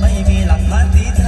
ไม่มีหลักฐานที่